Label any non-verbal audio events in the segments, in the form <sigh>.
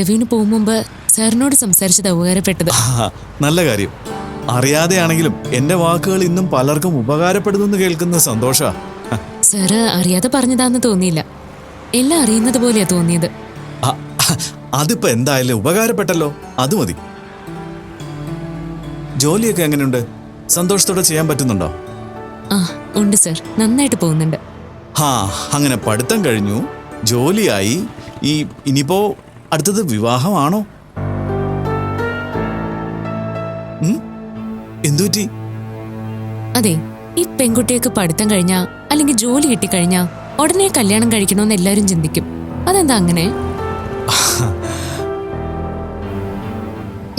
ഇന്റർവ്യൂവിന് പോകും മുമ്പ് സാറിനോട് സംസാരിച്ചത് ഉപകാരപ്പെട്ടത്. നല്ല കാര്യം. അറിയാതെയാണെങ്കിലും എന്റെ വാക്കുകൾ ഇന്നും പലർക്കും ഉപകാരപ്പെടുന്നു കേൾക്കുന്ന സന്തോഷ. സാറ് അറിയാതെ പറഞ്ഞതാന്ന് തോന്നിയില്ല. എല്ലാം അറിയുന്നത് പോലെയാ തോന്നിയത്. അതിപ്പോ എന്തായാലും ഉപകാരപ്പെട്ടല്ലോ. അത് മതി. ജോലിയൊക്കെ എങ്ങനെയുണ്ട്? സന്തോഷത്തോടെ ചെയ്യാൻ പറ്റുന്നുണ്ടോ? ആ ഉണ്ട് സർ. നന്നായിട്ട് പോകുന്നുണ്ട്. ഹാ അങ്ങനെ പഠിത്തം കഴിഞ്ഞു. ജോലിയായി. ഈ ഇനിയിപ്പോ അടുത്തത് വിവാഹമാണോ? എന്തുപറ്റി? അതെ ഈ പെൺകുട്ടിയൊക്കെ പഠിത്തം കഴിഞ്ഞാ അല്ലെങ്കിൽ ജോലി കിട്ടിക്കഴിഞ്ഞാ ഉടനെ കല്യാണം കഴിക്കണമെന്ന് എല്ലാരും ചിന്തിക്കും. അതെന്താ അങ്ങനെ?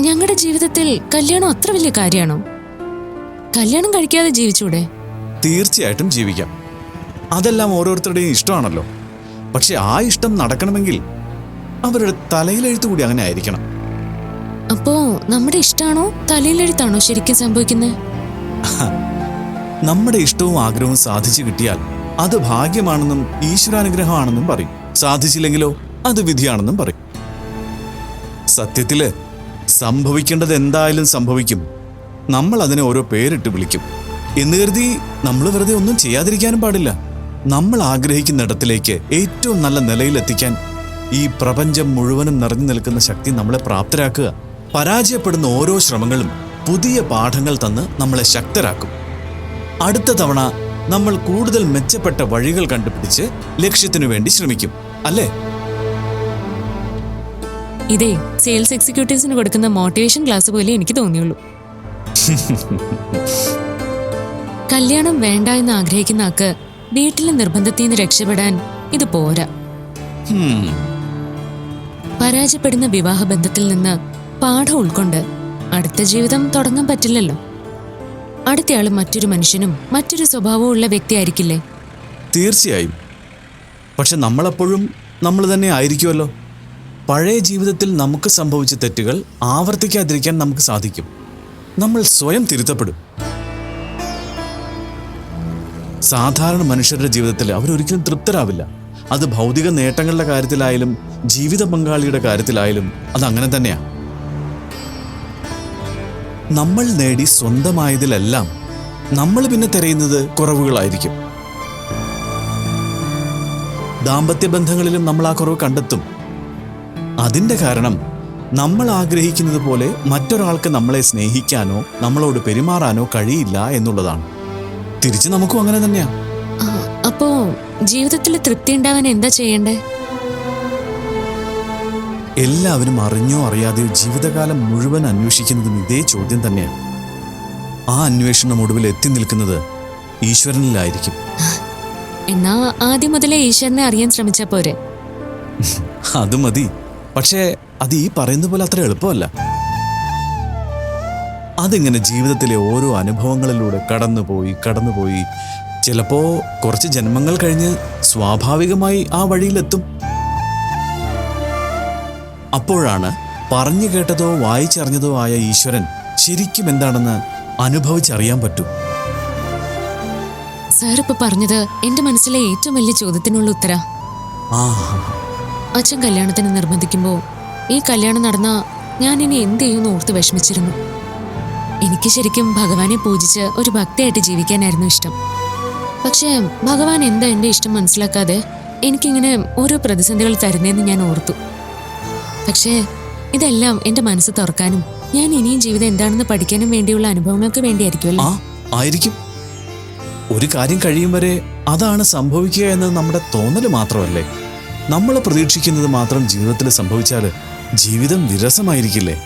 ഞങ്ങളുടെ ജീവിതത്തിൽ കല്യാണം അത്ര വലിയ കാര്യമാണോ? കല്യാണം കഴിക്കാതെ ജീവിച്ചൂടെ? തീർച്ചയായിട്ടും ജീവിക്കാം. അതെല്ലാം ഓരോരുത്തരുടെയും ഇഷ്ടമാണല്ലോ. പക്ഷെ ആ ഇഷ്ടം നടക്കണമെങ്കിൽ അവരുടെ തലയിലെഴുത്ത് കൂടി അങ്ങനെ ആയിരിക്കണം. അപ്പോ നമ്മുടെ ഇഷ്ടാണോ തലയിലെഴുത്താണോ ശരിക്കും സംഭവിക്കുന്നത്? നമ്മുടെ ഇഷ്ടവും ആഗ്രഹവും സാധിച്ചു കിട്ടിയാൽ അത് ഭാഗ്യമാണെന്നും ഈശ്വരാനുഗ്രഹമാണെന്നും പറയും. സാധിച്ചില്ലെങ്കിലോ അത് വിധിയാണെന്നും പറയും. സത്യത്തിൽ സംഭവിക്കേണ്ടത് എന്തായാലും സംഭവിക്കും. നമ്മൾ അതിനെ ഓരോ പേരിട്ട് വിളിക്കും. എന്ന് കരുതി നമ്മൾ വെറുതെ ഒന്നും ചെയ്യാതിരിക്കാനും പാടില്ല. നമ്മൾ ആഗ്രഹിക്കുന്ന ഇടത്തിലേക്ക് ഏറ്റവും നല്ല നിലയിലെത്തിക്കാൻ ഈ പ്രപഞ്ചം മുഴുവനും നിറഞ്ഞു നിൽക്കുന്ന ശക്തി നമ്മളെ പ്രാപ്തരാക്കുക. പരാജയപ്പെടുന്ന ഓരോ ശ്രമങ്ങളും പുതിയ പാഠങ്ങൾ തന്ന് നമ്മളെ ശക്തരാക്കും. അടുത്ത തവണ നമ്മൾ കൂടുതൽ മെച്ചപ്പെട്ട വഴികൾ കണ്ടുപിടിച്ച് ലക്ഷ്യത്തിനു വേണ്ടി ശ്രമിക്കും. അല്ലേ? ഇതേ സെയിൽസ് എക്സിക്യൂട്ടീവ്സിന് കൊടുക്കുന്ന മോട്ടിവേഷൻ ക്ലാസ് പോലെ എനിക്ക് തോന്നിയുള്ളൂ. <laughs> കല്യാണം വേണ്ട എന്ന് ആഗ്രഹിക്കുന്ന ആക്ക് വീട്ടിലെ നിർബന്ധത്തിൽ നിന്ന് രക്ഷപ്പെടാൻ ഇത് പോരാ. പരാജയപ്പെടുന്ന വിവാഹ ബന്ധത്തിൽ നിന്ന് പാഠം ഉൾക്കൊണ്ട് അടുത്ത ജീവിതം തുടങ്ങാൻ പറ്റില്ലല്ലോ. അടുത്തയാൾ മറ്റൊരു മനുഷ്യനും മറ്റൊരു സ്വഭാവവും ഉള്ള വ്യക്തിയായിരിക്കില്ലേ? തീർച്ചയായും. പക്ഷെ നമ്മളെപ്പോഴും നമ്മൾ തന്നെ ആയിരിക്കുമല്ലോ. പഴയ ജീവിതത്തിൽ നമുക്ക് സംഭവിച്ച തെറ്റുകൾ ആവർത്തിക്കാതിരിക്കാൻ നമുക്ക് സാധിക്കും. നമ്മൾ സ്വയം തിരുത്തപ്പെടും. സാധാരണ മനുഷ്യരുടെ ജീവിതത്തിൽ അവരൊരിക്കലും തൃപ്തരാവില്ല. അത് ഭൗതിക നേട്ടങ്ങളുടെ കാര്യത്തിലായാലും ജീവിത പങ്കാളിയുടെ കാര്യത്തിലായാലും അത് അങ്ങനെ തന്നെയാണ് നമ്മൾ നേടി സ്വന്തമായതിലെല്ലാം നമ്മൾ പിന്നെ തിരയുന്നത് കുറവുകളായിരിക്കും. ദാമ്പത്യ ബന്ധങ്ങളിലും നമ്മൾ ആ കുറവ് കണ്ടെത്തും. അതിന്റെ കാരണം നമ്മൾ ആഗ്രഹിക്കുന്നത് പോലെ മറ്റൊരാൾക്ക് നമ്മളെ സ്നേഹിക്കാനോ നമ്മളോട് പെരുമാറാനോ കഴിയില്ല എന്നുള്ളതാണ്. തിരിച്ച് നമുക്കും അങ്ങനെ തന്നെയാ. ആ, അപ്പോ ജീവിതത്തിൽ തൃപ്തി ഉണ്ടാവാൻ എന്താ ചെയ്യണ്ടേ? എല്ലാവരും അറിഞ്ഞോ അറിയാതെയോ ജീവിതകാലം മുഴുവൻ അന്വേഷിക്കുന്നതും ഇതേ ചോദ്യം തന്നെയാണ്. ആ അന്വേഷണം ഒടുവിൽ എത്തി നിൽക്കുന്നത് ഈശ്വരനിലായിരിക്കും. എന്നാ ആദ്യം മുതലേ ഈശ്വരനെ അറിയാൻ ശ്രമിച്ച പോരെ. അത് മതി. പക്ഷേ അത് ഈ പറയുന്ന പോലെ അത്ര എളുപ്പമല്ല. അതിങ്ങനെ ജീവിതത്തിലെ ഓരോ അനുഭവങ്ങളിലൂടെ കടന്നുപോയി കടന്നുപോയി ചിലപ്പോ കുറച്ച് ജന്മങ്ങൾ കഴിഞ്ഞ് സ്വാഭാവികമായി ആ വഴിയിലെത്തും. അപ്പോഴാണ് പറഞ്ഞു കേട്ടതോ വായിച്ചറിഞ്ഞതോ ആയ ഈശ്വരൻ ശരിക്കും എന്താണെന്ന് അനുഭവിച്ചറിയാൻ പറ്റൂ. സാർ ഇപ്പൊ പറഞ്ഞത് എന്റെ മനസ്സിലെ ഏറ്റവും വലിയ ചോദ്യത്തിനുള്ള ഉത്തര. അച്ഛൻ കല്യാണത്തിന് നിർബന്ധിക്കുമ്പോൾ ഈ കല്യാണം നടന്ന ഞാൻ ഇനി എന്ത് ചെയ്യുമെന്ന് ഓർത്ത് വിഷമിച്ചിരുന്നു. എനിക്ക് ശരിക്കും ഭഗവാനെ പൂജിച്ച് ഒരു ഭക്തിയായിട്ട് ജീവിക്കാനായിരുന്നു ഇഷ്ടം. പക്ഷേ ഭഗവാൻ എന്താ എന്റെ ഇഷ്ടം മനസ്സിലാക്കാതെ എനിക്കിങ്ങനെ ഓരോ പ്രതിസന്ധികൾ തരുന്നതെന്ന് ഞാൻ ഓർത്തു. പക്ഷേ ഇതെല്ലാം എന്റെ മനസ്സ് തുറക്കാനും ഞാൻ ഇനിയും ജീവിതം എന്താണെന്ന് പഠിക്കാനും വേണ്ടിയുള്ള അനുഭവങ്ങൾക്ക് വേണ്ടിയായിരിക്കുമല്ലോ. ആയിരിക്കും. ഒരു കാര്യം കഴിയും വരെ അതാണ് സംഭവിക്കുക എന്നത് നമ്മുടെ തോന്നൽ മാത്രമല്ലേ? നമ്മൾ പ്രതീക്ഷിക്കുന്നത് മാത്രം ജീവിതത്തിൽ സംഭവിച്ചാൽ ജീവിതം വിരസമായിരിക്കില്ലേ?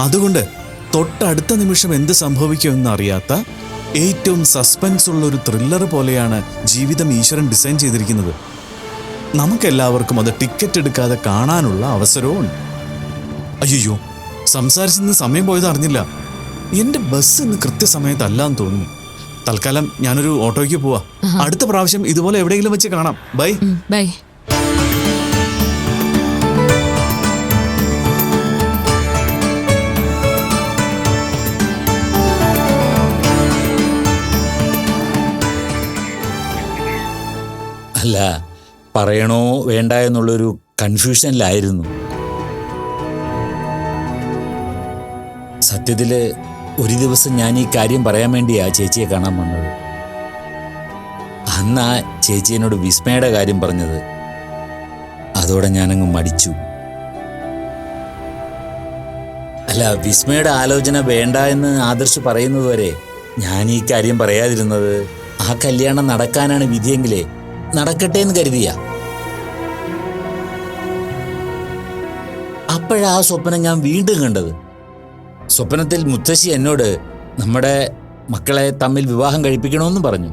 അതുകൊണ്ട് തൊട്ടടുത്ത നിമിഷം എന്ത് സംഭവിക്കുമെന്ന് അറിയാത്ത ഏറ്റവും സസ്പെൻസ് ഉള്ള ഒരു ത്രില്ലർ പോലെയാണ് ജീവിതം ഈശ്വരൻ ഡിസൈൻ ചെയ്തിരിക്കുന്നത്. നമുക്കെല്ലാവർക്കും അത് ടിക്കറ്റ് എടുക്കാതെ കാണാനുള്ള അവസരവും ഉണ്ട്. അയ്യോ സംസാരിച്ചെന്ന് സമയം പോയത് അറിഞ്ഞില്ല. എന്റെ ബസ് ഇന്ന് കൃത്യസമയത്തല്ലാന്ന് തോന്നുന്നു. തൽക്കാലം ഞാനൊരു ഓട്ടോയ്ക്ക് പോവാ. അടുത്ത പ്രാവശ്യം ഇതുപോലെ എവിടെയെങ്കിലും വെച്ച് കാണാം. ബൈ. ബൈ. അല്ല പറയണോ വേണ്ട എന്നുള്ളൊരു കൺഫ്യൂഷനിലായിരുന്നു സത്യത്തിൽ ഒരു ദിവസം ഞാൻ ഈ കാര്യം പറയാൻ വേണ്ടിയാ ചേച്ചിയെ കാണാൻ വന്നത്. അന്നാ ചേച്ചി എന്നോട് വിസ്മയുടെ കാര്യം പറഞ്ഞത്. അതോടെ ഞാനങ്ങ് മടിച്ചു. അല്ല വിസ്മയുടെ ആലോചന വേണ്ട എന്ന് ആദർശ് പറയുന്നതുവരെ ഞാൻ ഈ കാര്യം പറയാതിരുന്നത് ആ കല്യാണം നടക്കാനാണ് വിധിയെങ്കിലേ നടക്കട്ടെ എന്ന് കരുതിയ. അപ്പോഴാ ആ സ്വപ്നം ഞാൻ വീണ്ടും കണ്ടത്. സ്വപ്നത്തിൽ മുത്തശ്ശി എന്നോട് നമ്മുടെ മക്കളെ തമ്മിൽ വിവാഹം കഴിപ്പിക്കണമെന്ന് പറഞ്ഞു.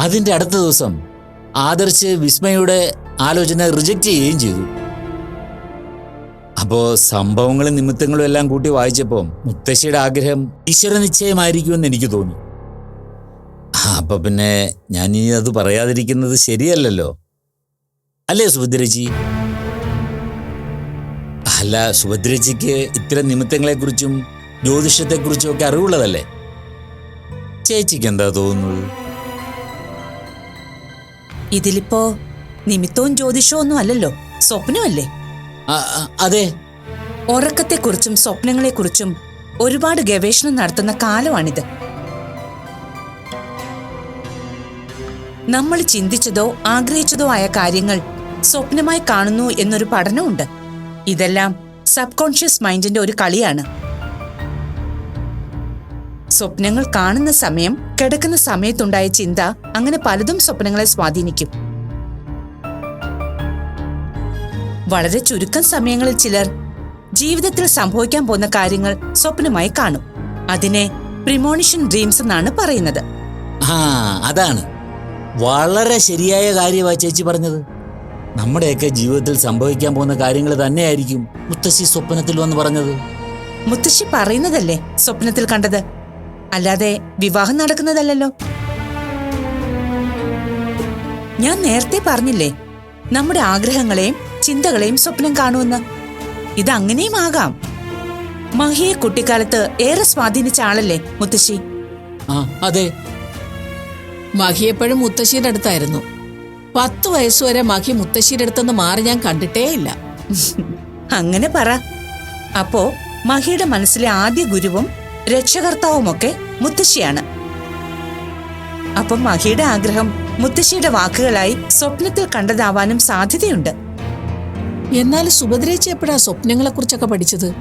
അതിന്റെ അടുത്ത ദിവസം ആദർശ് വിസ്മയുടെ ആലോചന റിജക്റ്റ് ചെയ്യുകയും ചെയ്തു. അപ്പോ സംഭവങ്ങളും നിമിത്തങ്ങളും എല്ലാം കൂട്ടി വായിച്ചപ്പോൾ മുത്തശ്ശിയുടെ ആഗ്രഹം ഈശ്വര നിശ്ചയമായിരിക്കുമെന്ന് എനിക്ക് തോന്നി. അപ്പൊ പിന്നെ ഞാൻ ഇനി അത് പറയാതിരിക്കുന്നത് ശരിയല്ലല്ലോ. അല്ലേ സുഭദ്രജി? അല്ല സുഭദ്രജിക്ക് ഇത്തരം നിമിത്തങ്ങളെക്കുറിച്ചും ജ്യോതിഷത്തെക്കുറിച്ചും ഒക്കെ അറിവുള്ളതല്ലേ? ചേച്ചിക്ക് എന്താ തോന്നുന്നത്? ഇതിലിപ്പോ നിമിത്തവും ജ്യോതിഷവും ഒന്നും അല്ലല്ലോ സ്വപ്നമല്ലേ? അതെ. ഉറക്കത്തെക്കുറിച്ചും സ്വപ്നങ്ങളെക്കുറിച്ചും ഒരുപാട് ഗവേഷണം നടത്തുന്ന കാലമാണിത്. നമ്മൾ ചിന്തിച്ചതോ ആഗ്രഹിച്ചതോ ആയ കാര്യങ്ങൾ സ്വപ്നമായി കാണുന്നു എന്നൊരു പഠനമുണ്ട്. ഇതെല്ലാം സബ് കോൺഷ്യസ് മൈൻഡിന്റെ ഒരു കളിയാണ്. സ്വപ്നങ്ങൾ കാണുന്ന സമയം കിടക്കുന്ന സമയത്തുണ്ടായ ചിന്ത അങ്ങനെ പലതും സ്വപ്നങ്ങളെ സ്വാധീനിക്കും. വളരെ ചുരുക്കം സമയങ്ങളിൽ ചിലർ ജീവിതത്തിൽ സംഭവിക്കാൻ പോകുന്ന കാര്യങ്ങൾ സ്വപ്നമായി കാണും. അതിനെ പ്രിമോണിഷൻ ഡ്രീംസ് എന്നാണ് പറയുന്നത്. അതാണ്. വളരെ ശരിയായ കാര്യമാ ചേച്ചി പറഞ്ഞത്. നമ്മുടെയൊക്കെ ജീവിതത്തിൽ സംഭവിക്കാൻ പോകുന്ന കാര്യങ്ങൾ തന്നെയായിരിക്കും മുത്തശ്ശി സ്വപ്നത്തിൽ വന്ന് പറഞ്ഞത്. മുത്തശ്ശി പറയുന്നതല്ലേ സ്വപ്നത്തിൽ കണ്ടത്? അല്ലാതെ വിവാഹം നടക്കുന്നതല്ലല്ലോ. ഞാൻ നേരത്തെ പറഞ്ഞില്ലേ നമ്മുടെ ആഗ്രഹങ്ങളെയും ചിന്തകളെയും സ്വപ്നം കാണുമെന്ന്. ഇത് അങ്ങനെയും ആകാം. മഹിയെ കുട്ടിക്കാലത്ത് ഏറെ സ്വാധീനിച്ച ആളല്ലേ മുത്തശ്ശി? ആ അതെ. മഹി എപ്പോഴും മുത്തശ്ശിയുടെ അടുത്തായിരുന്നു. പത്ത് വയസ്സുവരെ മഹി മുത്തശ്ശിയുടെ അടുത്തുനിന്ന് മാറി ഞാൻ കണ്ടിട്ടേ ഇല്ല. അങ്ങനെ പറ. അപ്പോ മഹിയുടെ മനസ്സിലെ ആദ്യ ഗുരുവും രക്ഷകർത്താവുമൊക്കെ മുത്തശ്ശിയാണ്. അപ്പം മഹിയുടെ ആഗ്രഹം മുത്തശ്ശിയുടെ വാക്കുകളായി സ്വപ്നത്തിൽ കണ്ടതാവാനും സാധ്യതയുണ്ട്. എന്നാൽ സുഭദ്രേച്ചി എപ്പോഴാ സ്വപ്നങ്ങളെ കുറിച്ചൊക്കെ പഠിച്ചത്?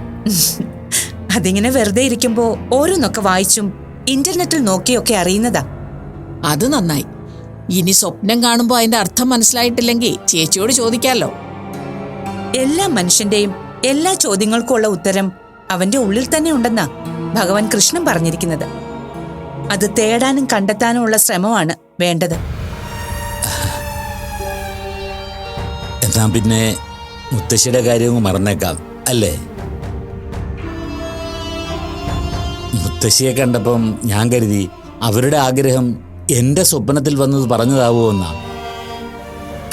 അതിങ്ങനെ വെറുതെ ഇരിക്കുമ്പോ ഓരോന്നൊക്കെ വായിച്ചും ഇന്റർനെറ്റിൽ നോക്കിയൊക്കെ അറിയുന്നതാ. അത് നന്നായി. ഇനി സ്വപ്നം കാണുമ്പോൾ അതിന്റെ അർത്ഥം മനസ്സിലായിട്ടില്ലെങ്കിൽ ചേച്ചിയോട് ചോദിക്കാമല്ലോ എല്ലാ മനുഷ്യന്റെയും എല്ലാ ചോദ്യങ്ങൾക്കുമുള്ള ഉത്തരം അവന്റെ ഉള്ളിൽ തന്നെ ഉണ്ടെന്നാ ഭഗവാൻ കൃഷ്ണൻ പറഞ്ഞിരിക്കുന്നത്. അത് തേടാനും കണ്ടെത്താനും ഉള്ള ശ്രമമാണ് വേണ്ടത്. എന്നാ പിന്നെ മുത്തശ്ശിയുടെ കാര്യവും മറന്നേക്കാം അല്ലേ? മുത്തശ്ശിയെ കണ്ടപ്പം ഞാൻ കരുതി അവരുടെ ആഗ്രഹം എന്റെ സ്വപ്നത്തിൽ വന്നത് പറഞ്ഞതാവോ എന്നാ?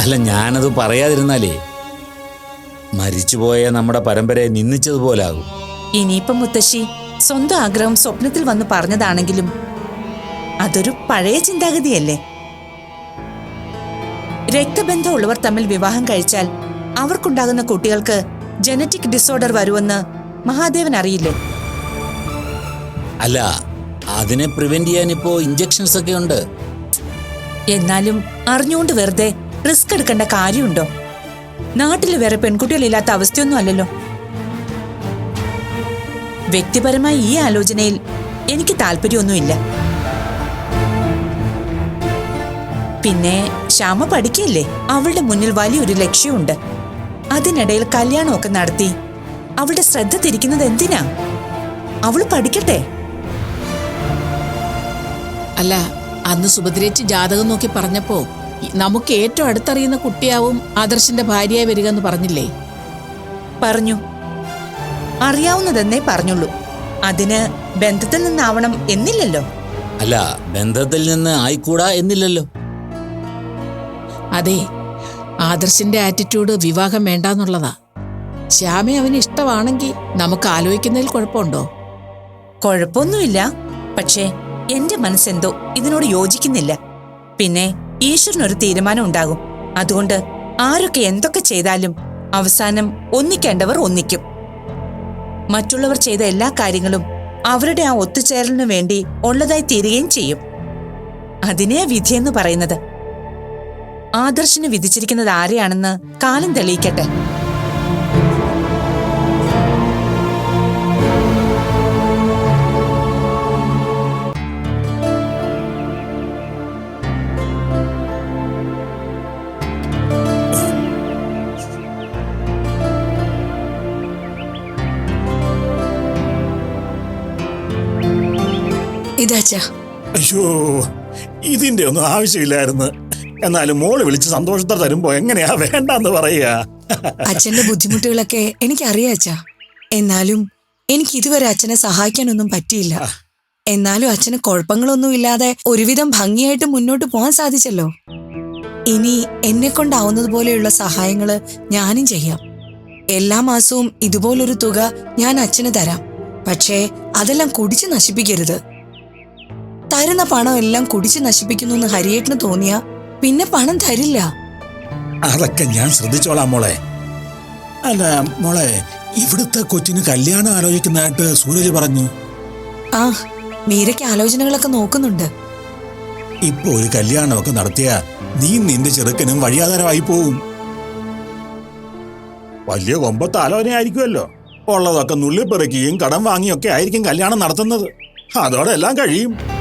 അല്ല ഞാനത് പറയാതിരുന്നാലേ മരിച്ചുപോയ നമ്മുടെ പരമ്പരയെ നിന്ദിച്ചതുപോലാകും. ഇനിയിപ്പം മുത്തശ്ശി സ്വന്തം ആഗ്രഹം സ്വപ്നത്തിൽ വന്ന് പറഞ്ഞതാണെങ്കിലും അതൊരു പഴയ ചിന്താഗതിയല്ലേ? രക്തബന്ധമുള്ളവർ തമ്മിൽ വിവാഹം കഴിച്ചാൽ അവർക്കുണ്ടാകുന്ന കുട്ടികൾക്ക് ജനറ്റിക് ഡിസോർഡർ വരുമെന്ന് മഹാദേവൻ അറിയില്ലേ? അല്ല അതിനെ പ്രിവെന്റ് ചെയ്യാൻ ഇപ്പോ ഇഞ്ചക്ഷൻസ് ഒക്കെ ഉണ്ട്. എന്നാലും അറിഞ്ഞുകൊണ്ട് വെറുതെ റിസ്ക് എടുക്കേണ്ട കാര്യമുണ്ടോ? നാട്ടിൽ വേറെ പെൺകുട്ടികളില്ലാത്ത അവസ്ഥയൊന്നും അല്ലല്ലോ. വ്യക്തിപരമായി ഈ ആലോചനയിൽ എനിക്ക് താല്പര്യമൊന്നുമില്ല. പിന്നെ ശ്യാമ പഠിക്കില്ലേ? അവളുടെ മുന്നിൽ വലിയൊരു ലക്ഷ്യമുണ്ട്. അതിനിടയിൽ കല്യാണമൊക്കെ നടത്തി അവളുടെ ശ്രദ്ധ തിരിക്കുന്നത് എന്തിനാ? അവൾ പഠിക്കട്ടെ. അല്ല അന്ന് സുഭദ്രേച്ചി ജാതകം നോക്കി പറഞ്ഞപ്പോ നമുക്ക് ഏറ്റവും അടുത്തറിയുന്ന കുട്ടിയാവും ആദർശന്റെ ഭാര്യയായി വരിക എന്ന് പറഞ്ഞില്ലേ? പറഞ്ഞു. അറിയാവുന്നതെന്നേ പറഞ്ഞുള്ളൂ. അതിന് ബന്ധത്തിൽ നിന്നാവണം എന്നില്ലല്ലോ. അല്ല ബന്ധത്തിൽ നിന്ന് ആയിക്കൂടാ എന്നില്ലല്ലോ. അതെ ആദർശിന്റെ ആറ്റിറ്റ്യൂഡ് വിവാഹം വേണ്ടാന്നുള്ളതാ. ശ്യാമെ അവന് ഇഷ്ടമാണെങ്കിൽ നമുക്ക് ആലോചിക്കുന്നതിൽ കുഴപ്പമുണ്ടോ? കുഴപ്പമൊന്നുമില്ല. പക്ഷേ എന്റെ മനസ്സെന്തോ ഇതിനോട് യോജിക്കുന്നില്ല. പിന്നെ ഈശ്വരനൊരു തീരുമാനം ഉണ്ടാകും. അതുകൊണ്ട് ആരൊക്കെ എന്തൊക്കെ ചെയ്താലും അവസാനം ഒന്നിക്കേണ്ടവർ ഒന്നിക്കും. മറ്റുള്ളവർ ചെയ്ത എല്ലാ കാര്യങ്ങളും അവരുടെ ആ ഒത്തുചേരലിനു വേണ്ടി ഉള്ളതായി തീരുകയും ചെയ്യും. അതിനെ വിധിയെന്ന് പറയുന്നത്. ആദർശിന് വിധിച്ചിരിക്കുന്നത് ആരെയാണെന്ന് കാലം തെളിയിക്കട്ടെ. ഇതാച്ചാ. അയ്യോ ഇതിന്റെ ഒന്നും ആവശ്യമില്ലായിരുന്നു. എന്നാലും മോൾ വിളിച്ച് സന്തോഷത്തെ തരുമ്പോ എങ്ങനെയാ വേണ്ടെന്ന് പറയുക? അച്ഛന്റെ ബുദ്ധിമുട്ടുകളൊക്കെ എനിക്കറിയാം അച്ഛാ. എന്നാലും എനിക്ക് ഇതുവരെ അച്ഛനെ സഹായിക്കാനൊന്നും പറ്റിയില്ല. എന്നാലും അച്ഛന് കുഴപ്പങ്ങളൊന്നും ഇല്ലാതെ ഒരുവിധം ഭംഗിയായിട്ട് മുന്നോട്ട് പോകാൻ സാധിച്ചല്ലോ. ഇനി എന്നെ കൊണ്ടാവുന്നത് പോലെയുള്ള സഹായങ്ങൾ ഞാനും ചെയ്യാം. എല്ലാ മാസവും ഇതുപോലൊരു തുക ഞാൻ അച്ഛന് തരാം. പക്ഷേ അതെല്ലാം കുടിച്ച് നശിപ്പിക്കരുത്. തരുന്ന പണം എല്ലാം കുടിച്ച് നശിപ്പിക്കുന്നു എന്ന് ഹരിയേട്ടന് തോന്നിയാ പിന്നെ പണം തരില്ല. അതൊക്കെ ഞാൻ ശ്രദ്ധിച്ചോളാം മോളെ. അല്ല മോളെ ഇവിടുത്തെ കൊച്ചിന് കല്യാണം ആലോചിക്കുന്നതായിട്ട് സൂരജ് പറഞ്ഞു. ആ മീരയ്ക്ക് ആലോചനകളൊക്കെ നോക്കുന്നുണ്ട്. ഇപ്പൊ ഒരു കല്യാണമൊക്കെ നടത്തിയ നീ നിന്റെ ചെറുക്കനും വഴിയാധാരമായി പോവും. വലിയ കൊമ്പത്തെ ആലോചനയായിരിക്കുമല്ലോ ഉള്ളതൊക്കെ നുള്ളിപ്പെറുക്കിയും കടം വാങ്ങിയൊക്കെ ആയിരിക്കും കല്യാണം നടത്തുന്നത്. അതോടെ എല്ലാം കഴിയും.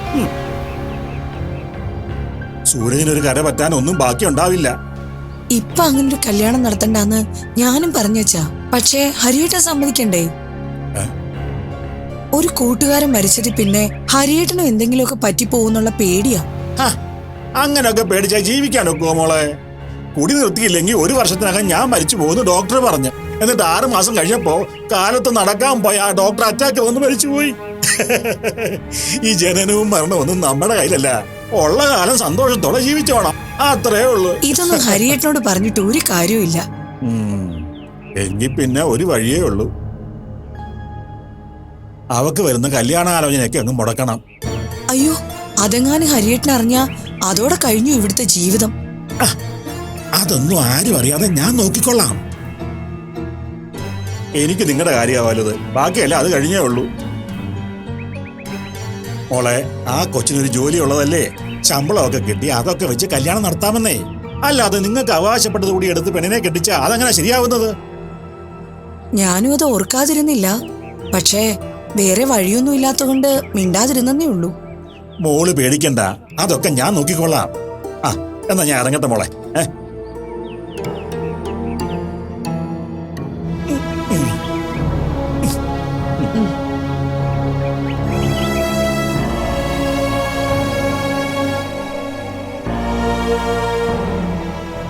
സൂരജിനൊരു കര പറ്റാൻ ഒന്നും ബാക്കി ഉണ്ടാവില്ല ഇപ്പൊ അങ്ങനെ ഒരു കല്യാണം നടത്തണ്ടെന്ന് ഞാനും പറഞ്ഞു വെച്ചാ. പക്ഷേ ഹരിയേട്ടൻ സമ്മതിക്കണ്ടേ? ഒരു കൂട്ടുകാരൻ മരിച്ചിട്ട് പിന്നെ ഹരിയേട്ടനും എന്തെങ്കിലുമൊക്കെ പറ്റിപ്പോകുന്നുള്ള പേടിയാ. അങ്ങനൊക്കെ പേടിച്ചാ ജീവിക്കാനൊക്കെ മോളെ കുടി നിർത്തിയില്ലെങ്കിൽ ഒരു വർഷത്തിനകം ഞാൻ മരിച്ചു പോകുന്നു ഡോക്ടർ പറഞ്ഞു. എന്നിട്ട് ആറ് മാസം കഴിഞ്ഞപ്പോ കാലത്ത് നടക്കാൻ പോയ ആ ഡോക്ടർ അറ്റാക്ക് വന്ന് മരിച്ചുപോയി. ഈ ജനനവും മരണവും ഒന്നും നമ്മുടെ കയ്യിലല്ല. ഉള്ള കാലം സന്തോഷത്തോടെ ജീവിച്ചോണം അത്രേ ഉള്ളൂ. ഇതൊന്നും ഹരിയേട്ടനോട് പറഞ്ഞിട്ട് ഒരു കാര്യവുമില്ല ഉം. എങ്കിൽ പിന്നെ ഒരു വഴിയേ ഉള്ളൂ. അവക്ക് വരുന്ന കല്യാണാലോചനയൊക്കെ അങ്ങ് മുടക്കണം. അയ്യോ അതെങ്ങാനും ഹരിയേട്ടൻ അറിഞ്ഞാ അതോടെ കഴിഞ്ഞു ഇവിടുത്തെ ജീവിതം. അതൊന്നും ആരും അറിയാതെ ഞാൻ നോക്കിക്കൊള്ളാം. എനിക്ക് നിങ്ങളുടെ കാര്യമാവല്ലത് ബാക്കിയല്ല അത് കഴിഞ്ഞേ ഉള്ളൂ. മോളെ ആ കൊച്ചിനൊരു ജോലി ഉള്ളതല്ലേ ശമ്പളമൊക്കെ കിട്ടി അതൊക്കെ വെച്ച് കല്യാണം നടത്താമെന്നേ. അല്ലാതെ നിങ്ങൾക്ക് അവകാശപ്പെട്ടത് കൂടി എടുത്ത് പെണ്ണിനെ കെട്ടിച്ച അതങ്ങനെ ശരിയാവുന്നത്? ഞാനും അത് ഓർക്കാതിരുന്നില്ല. പക്ഷേ വേറെ വഴിയൊന്നും ഇല്ലാത്തതുകൊണ്ട് മിണ്ടാതിരുന്നേ ഉള്ളൂ. മോൾ പേടിക്കണ്ട. അതൊക്കെ ഞാൻ നോക്കിക്കൊള്ളാം. ആ എന്നാ ഞാൻ ഇറങ്ങട്ടെ മോളെ. ഏ?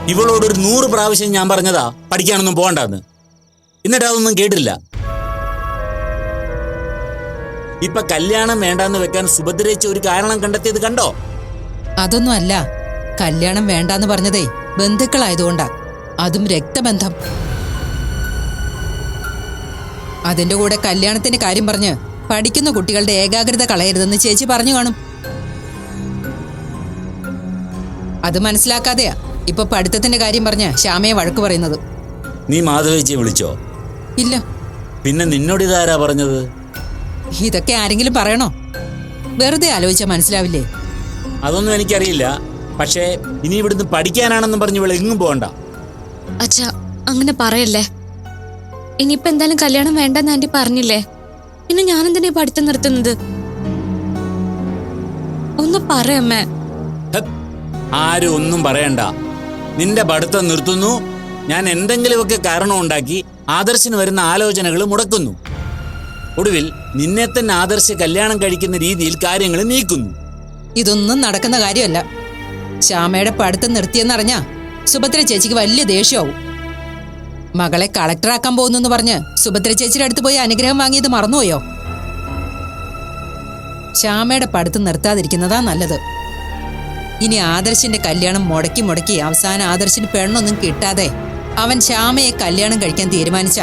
ഇവളോട് ഒരു നൂറ് പ്രാവശ്യം ഞാൻ പറഞ്ഞതാ പഠിക്കാനൊന്നും പോകണ്ടെന്ന്. എന്നിട്ട് അതൊന്നും കേട്ടില്ല. ഇപ്പൊ കല്യാണം വേണ്ടാന്ന് വെക്കാൻ സുഭദ്രയിച്ച ഒരു കാരണം കണ്ടെത്തിയത് കണ്ടോ? അതൊന്നും അല്ല കല്യാണം വേണ്ടാന്ന് പറഞ്ഞതേ ബന്ധുക്കളായതുകൊണ്ടാ. അതും രക്തബന്ധം. അതിന്റെ കൂടെ കല്യാണത്തിന്റെ കാര്യം പറഞ്ഞ് പഠിക്കുന്ന കുട്ടികളുടെ ഏകാഗ്രത കളയരുതെന്ന് ചേച്ചി പറഞ്ഞു കാണും. അത് മനസ്സിലാക്കാതെയാ. ഇപ്പൊ പഠിത്തത്തിന്റെ കാര്യം പറഞ്ഞ ശ്യാമയെ വഴക്ക് പറയുന്നത്. നീ മാധവേച്ചിയെ വിളിച്ചോ? ഇല്ല. പിന്നെ നിന്നോട് ഇതാരാ പറഞ്ഞത്? ഇതൊക്കെ ആരെങ്കിലും പറയണോ? വെറുതെ ആലോചിച്ചാൽ മനസ്സിലാവില്ലേ? അതൊന്നും എനിക്കറിയില്ല. പക്ഷേ ഇനി ഇവിടുന്ന് പഠിക്കാനാണെന്നും പറഞ്ഞ് എങ്ങും പോകണ്ട. അച്ഛ അങ്ങനെ പറയല്ലേ? ഇനിയിപ്പോ എന്തായാലും കല്യാണം വേണ്ടെന്ന് ആന്റി പറഞ്ഞില്ലേ? പിന്നെ ഞാൻ എന്തിനാ പഠിത്തം നിർത്തുന്നത്? ഒന്ന് പറയമ്മേ ഹെ, ആരും ഒന്നും പറയണ്ട. നിന്റെ പഠിത്തം നിർത്തുന്നു. ഞാൻ എന്തെങ്കിലുമൊക്കെ കാരണമുണ്ടാക്കി ആദർശിന് വരുന്ന ആലോചനകൾ മുടക്കുന്നു. ഒടുവിൽ നിന്നെ തന്നെ ആദർശ് കല്യാണം കഴിക്കുന്ന രീതിയിൽ കാര്യങ്ങൾ നീക്കുന്നു. ഇതൊന്നും നടക്കുന്ന കാര്യമല്ല. ശ്യാമയുടെ പഠിത്തം നിർത്തിയെന്നറിഞ്ഞാ സുഭദ്ര ചേച്ചിക്ക് വലിയ ദേഷ്യമാവും. മകളെ കളക്ടറാക്കാൻ പോകുന്നു പറഞ്ഞ് സുഭദ്ര ചേച്ചിയുടെ അടുത്ത് പോയി അനുഗ്രഹം വാങ്ങിയത് മറന്നുപോയോ? ശ്യാമയുടെ പഠിത്തം നിർത്താതിരിക്കുന്നതാ നല്ലത്. ഇനി ആദർശിന്റെ കല്യാണം മുടക്കി മുടക്കി അവസാന ആദർശിന് പെണ്ണൊന്നും കിട്ടാതെ അവൻ ശ്യാമയെ കല്യാണം കഴിക്കാൻ തീരുമാനിച്ച.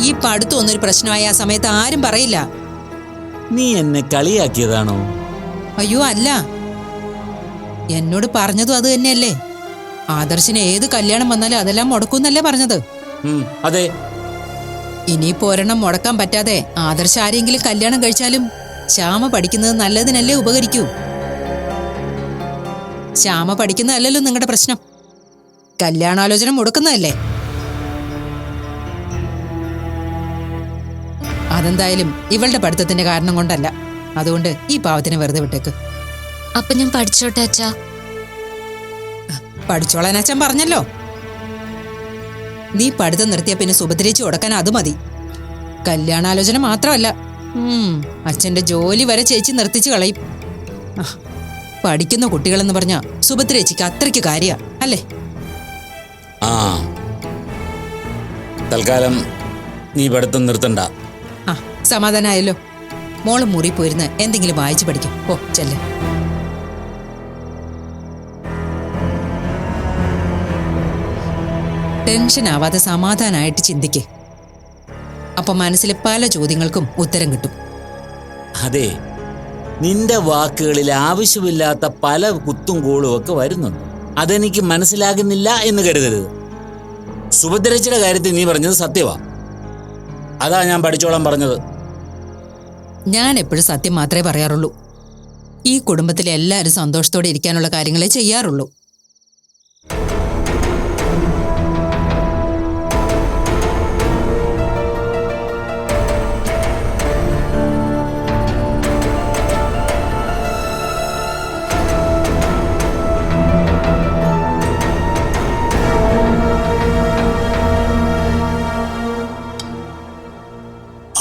ഈ പഠിത്തം ഒന്നൊരു പ്രശ്നമായ ആ സമയത്ത് ആരും പറയില്ല. നീ എന്നെ കളിയാക്കിയതാണോ? അയ്യോ അല്ല. എന്നോട് പറഞ്ഞതും അത് തന്നെയല്ലേ. ആദർശിന് ഏത് കല്യാണം വന്നാലും അതെല്ലാം മുടക്കൂന്നല്ലേ പറഞ്ഞത്. അതെ. ഇനി ഒരെണ്ണം മുടക്കാൻ പറ്റാതെ ആദർശ ആരെങ്കിലും കല്യാണം കഴിച്ചാലും ശ്യാമ പഠിക്കുന്നത് നല്ലതിനല്ലേ ഉപകരിക്കൂ. ശ്യാമ പഠിക്കുന്നതല്ലല്ലോ നിങ്ങളുടെ പ്രശ്നം. കല്യാണാലോചന മുടക്കുന്നതല്ലേ? അതെന്തായാലും ഇവളുടെ പഠിത്തത്തിന്റെ കാരണം കൊണ്ടല്ല. അതുകൊണ്ട് ഈ പാവത്തിനെ വെറുതെ വിട്ടേക്ക്. അപ്പൊ ഞാൻ പഠിച്ചോട്ടെ അച്ഛാ? പഠിച്ചോളാൻ അച്ഛൻ പറഞ്ഞല്ലോ. നീ പഠിത്തം നിർത്തിയ പിന്നെ സുഭദ്രേച്ചി ഉടക്കാൻ അത് മതി. കല്യാണാലോചന മാത്രമല്ല. ഉം, അച്ഛന്റെ ജോലി വരെ ചേച്ചി നിർത്തിച്ചു കളയും. പഠിക്കുന്ന കുട്ടികളെന്ന് പറഞ്ഞ സുഭദ്രേച്ചിക്ക് അത്രയ്ക്ക് കാര്യ അല്ലേ? ആ. തൽക്കാലം നീ പഠിത്തം നിർത്തണ്ട. ആ സമാധാനമായല്ലോ മോൾ മുറി പോയിരുന്ന് എന്തെങ്കിലും വായിച്ചു പഠിക്കും. ഓ ചെല്ലേ. ടെൻഷൻ ആവാതെ സമാധാനമായിട്ട് ചിന്തിക്കേ. അപ്പൊ മനസ്സിലെ പല ചോദ്യങ്ങൾക്കും ഉത്തരം കിട്ടും. അതെ നിന്റെ വാക്കുകളിൽ ആവശ്യമില്ലാത്ത പല കുത്തും കോളും ഒക്കെ വരുന്നുണ്ട്. അതെനിക്ക് മനസ്സിലാകുന്നില്ല എന്ന് കരുതരുത്. സുഭദ്രച്ചയുടെ കാര്യത്തിൽ നീ പറഞ്ഞത് സത്യവാ. അതാ ഞാൻ പഠിച്ചോളാൻ പറഞ്ഞത്. ഞാൻ എപ്പോഴും സത്യം മാത്രമേ പറയാറുള്ളൂ. ഈ കുടുംബത്തിലെ എല്ലാവരും സന്തോഷത്തോടെ ഇരിക്കാനുള്ള കാര്യങ്ങളെ ചെയ്യാറുള്ളൂ.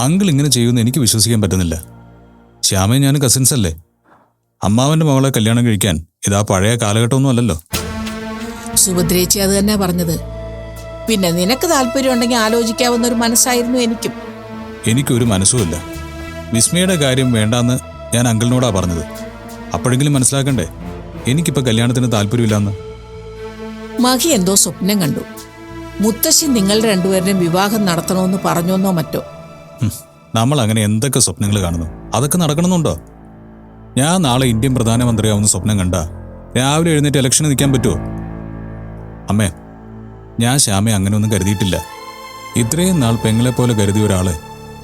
അങ്കിൾ ഇങ്ങനെ ചെയ്യുമെന്ന് എനിക്ക് വിശ്വസിക്കാൻ പറ്റുന്നില്ല. ശ്യാമയും ഞാൻ കസിൻസ് അല്ലേ? അമ്മാവന്റെ മകളെ കല്യാണം കഴിക്കാൻ ഇതാ പഴയ കാലഘട്ടമൊന്നും അല്ലല്ലോ. സുഭദ്രേച്ചി അത് തന്നെ പറഞ്ഞത്. പിന്നെ നിനക്ക് താല്പര്യം ഉണ്ടെങ്കിൽ ആലോചിക്കാവുന്ന ഒരു മനസ്സായിരുന്നു എനിക്കും. എനിക്കൊരു മനസ്സുമില്ല വിസ്മയുടെ കാര്യം വേണ്ടാന്ന് ഞാൻ അങ്കിളിനോടാ പറഞ്ഞത്. അപ്പോഴെങ്കിലും മനസ്സിലാക്കണ്ടേ എനിക്കിപ്പോൾ കല്യാണത്തിന് താല്പര്യമില്ലാന്ന്? മഹി എന്തോ സ്വപ്നം കണ്ടു. മുത്തശ്ശി നിങ്ങൾ രണ്ടുപേരുടെയും വിവാഹം നടത്തണമെന്ന് പറഞ്ഞോന്നോ മറ്റോ? നമ്മൾ അങ്ങനെ എന്തൊക്കെ സ്വപ്നങ്ങൾ കാണുന്നു? അതൊക്കെ നടക്കണമെന്നുണ്ടോ? ഞാൻ നാളെ ഇന്ത്യൻ പ്രധാനമന്ത്രിയാവുന്ന സ്വപ്നം കണ്ട. രാവിലെ എഴുന്നേറ്റ് ഇലക്ഷന് നിൽക്കാൻ പറ്റുമോ അമ്മേ ഞാൻ ശ്യാമയെ അങ്ങനെയൊന്നും കരുതിയിട്ടില്ല. ഇത്രയും നാൾ പെങ്ങളെ പോലെ കരുതിയ ഒരാളെ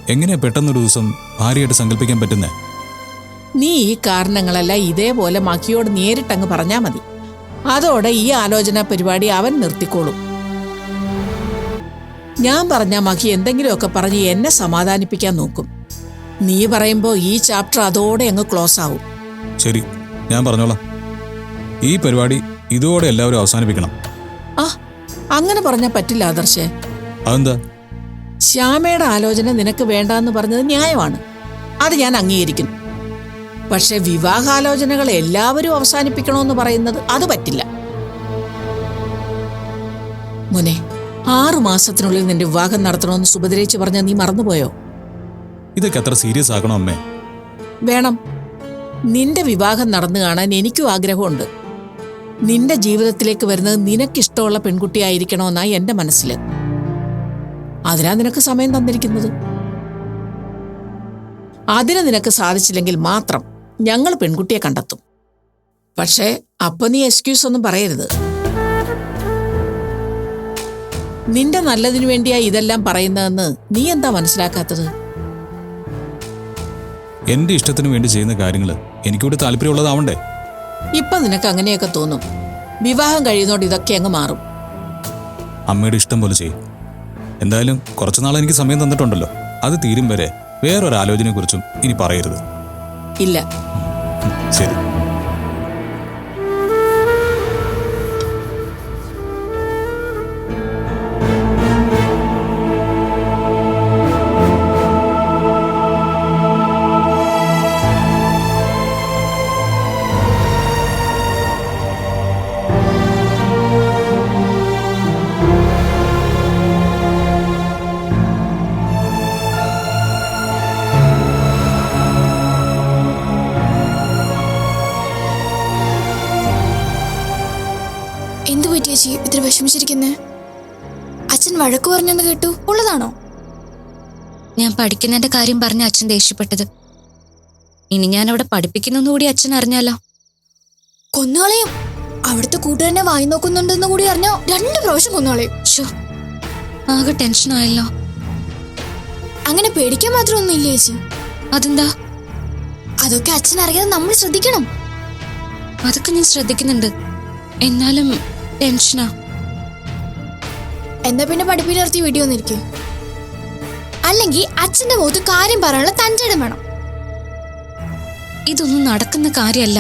എങ്ങനെയാ പെട്ടെന്നൊരു ദിവസം ഭാര്യയായിട്ട് സങ്കല്പിക്കാൻ പറ്റുന്നേ? നീ ഈ കാരണങ്ങളെല്ലാം ഇതേപോലെ മക്കിയോട് നേരിട്ടങ്ങ് പറഞ്ഞാ മതി. അതോടെ ഈ ആലോചന പരിപാടി അവൻ നിർത്തിക്കോളും. ഞാൻ പറഞ്ഞ മഹി എന്തെങ്കിലുമൊക്കെ പറഞ്ഞ് എന്നെ സമാധാനിപ്പിക്കാൻ നോക്കും. നീ പറയുമ്പോ ഈ ചാപ്റ്റർ അതോടെ അങ്ങ് ക്ലോസ് ആവും. ശരി ഞാൻ പറഞ്ഞോളാം. ഈ പരിപാടി ഇതോടെ എല്ലാവരും അവസാനിപ്പിക്കണം. ആ അങ്ങനെ പറഞ്ഞാൽ പറ്റില്ല ആദർശേ. അതെന്താ? ശ്യാമയുടെ ആലോചന നിനക്ക് വേണ്ടാന്ന് പറഞ്ഞത് ന്യായമാണ്. അത് ഞാൻ അംഗീകരിക്കുന്നു പക്ഷെ വിവാഹാലോചനകൾ എല്ലാവരും അവസാനിപ്പിക്കണമെന്ന് പറയുന്നത് അത് പറ്റില്ല. മോനെ ആറു മാസത്തിനുള്ളിൽ നിന്റെ വിവാഹം നടത്തണമെന്ന് സുഭദ്രേച്ച് പറഞ്ഞ നീ മറന്നുപോയോ? ഇതൊക്കെ അത്ര സീരിയസ് ആകണോ അമ്മേ? വേണം. നിന്റെ വിവാഹം നടന്നു കാണാൻ എനിക്കും ആഗ്രഹമുണ്ട്. നിന്റെ ജീവിതത്തിലേക്ക് വരുന്നത് നിനക്കിഷ്ടമുള്ള പെൺകുട്ടിയായിരിക്കണമെന്നാ എന്റെ മനസ്സിൽ അതിനാ നിനക്ക് സമയം തന്നിരിക്കുന്നത്? അതിന് നിനക്ക് സാധിച്ചില്ലെങ്കിൽ മാത്രം ഞങ്ങൾ പെൺകുട്ടിയെ കണ്ടെത്തും. പക്ഷേ അപ്പൊ നീ എക്സ്ക്യൂസ് ഒന്നും പറയരുത്. നിന്റെ നല്ലതിനു വേണ്ടിയാ ഇതെല്ലാം പറയുന്നതെന്ന് നീ എന്താ മനസ്സിലാക്കാത്തത്? എന്റെ ഇഷ്ടത്തിന് വേണ്ടി ചെയ്യുന്ന കാര്യങ്ങൾ എനിക്കൂടെ താല്പര്യമുള്ളതാവണ്ടേ? ഇപ്പൊ നിനക്ക് അങ്ങനെയൊക്കെ തോന്നും. വിവാഹം കഴിയുന്നോണ്ട് ഇതൊക്കെ അങ്ങ് മാറും. അമ്മയുടെ ഇഷ്ടം പോലെ ചെയ്യും. എന്തായാലും കുറച്ചുനാൾ എനിക്ക് സമയം തന്നിട്ടുണ്ടല്ലോ. അത് തീരും വരെ വേറൊരു ആലോചനയെക്കുറിച്ചും ഇനി പറയരുത്. ഇല്ല. ശരി. വിഷമിച്ചിരിക്കുന്നേ? അച്ഛൻ വഴക്കു പറഞ്ഞെന്ന് കേട്ടു. ഉള്ളതാണോ? ഞാൻ പഠിക്കുന്നതിന്റെ കാര്യം പറഞ്ഞ അച്ഛൻ ദേഷ്യപ്പെട്ടത്. ഇനി ഞാൻ അവിടെ പഠിപ്പിക്കുന്നെന്ന് കൂടി അച്ഛൻ അറിഞ്ഞാലോ? കൊന്നുകളയും അവിടുത്തെ കൂട്ടുകാരനെ വായി നോക്കുന്നുണ്ടെന്ന് കൂടി അറിഞ്ഞോ? രണ്ട് പ്രാവശ്യം കൊന്നുകളയും ഷോ ആകെ ടെൻഷനായല്ലോ അങ്ങനെ പേടിക്കാൻ മാത്രം ഇല്ല ചേച്ചി. അതെന്താ? അതൊക്കെ അച്ഛൻ അറിയാതെ നമ്മൾ ശ്രദ്ധിക്കണം. അതൊക്കെ ഞാൻ ശ്രദ്ധിക്കുന്നുണ്ട്. എന്നാലും ടെൻഷനാ എന്നാ പിന്നെ പഠിപ്പിൽ നിർത്തി വീട്ടിൽ വന്നിരിക്കും. അല്ലെങ്കിൽ അച്ഛന്റെ മുഖത്ത് കാര്യം പറയാനുള്ള തന്റെ ഇടം വേണം. ഇതൊന്നും നടക്കുന്ന കാര്യമല്ല.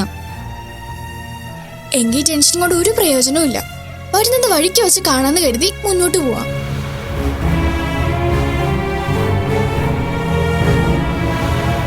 എങ്കിൽ ടെൻഷൻ കൊണ്ട് ഒരു പ്രയോജനവും ഇല്ല. വരുന്നത് വഴിക്ക് വെച്ച് കാണാന്ന് കരുതി മുന്നോട്ട് പോവാം.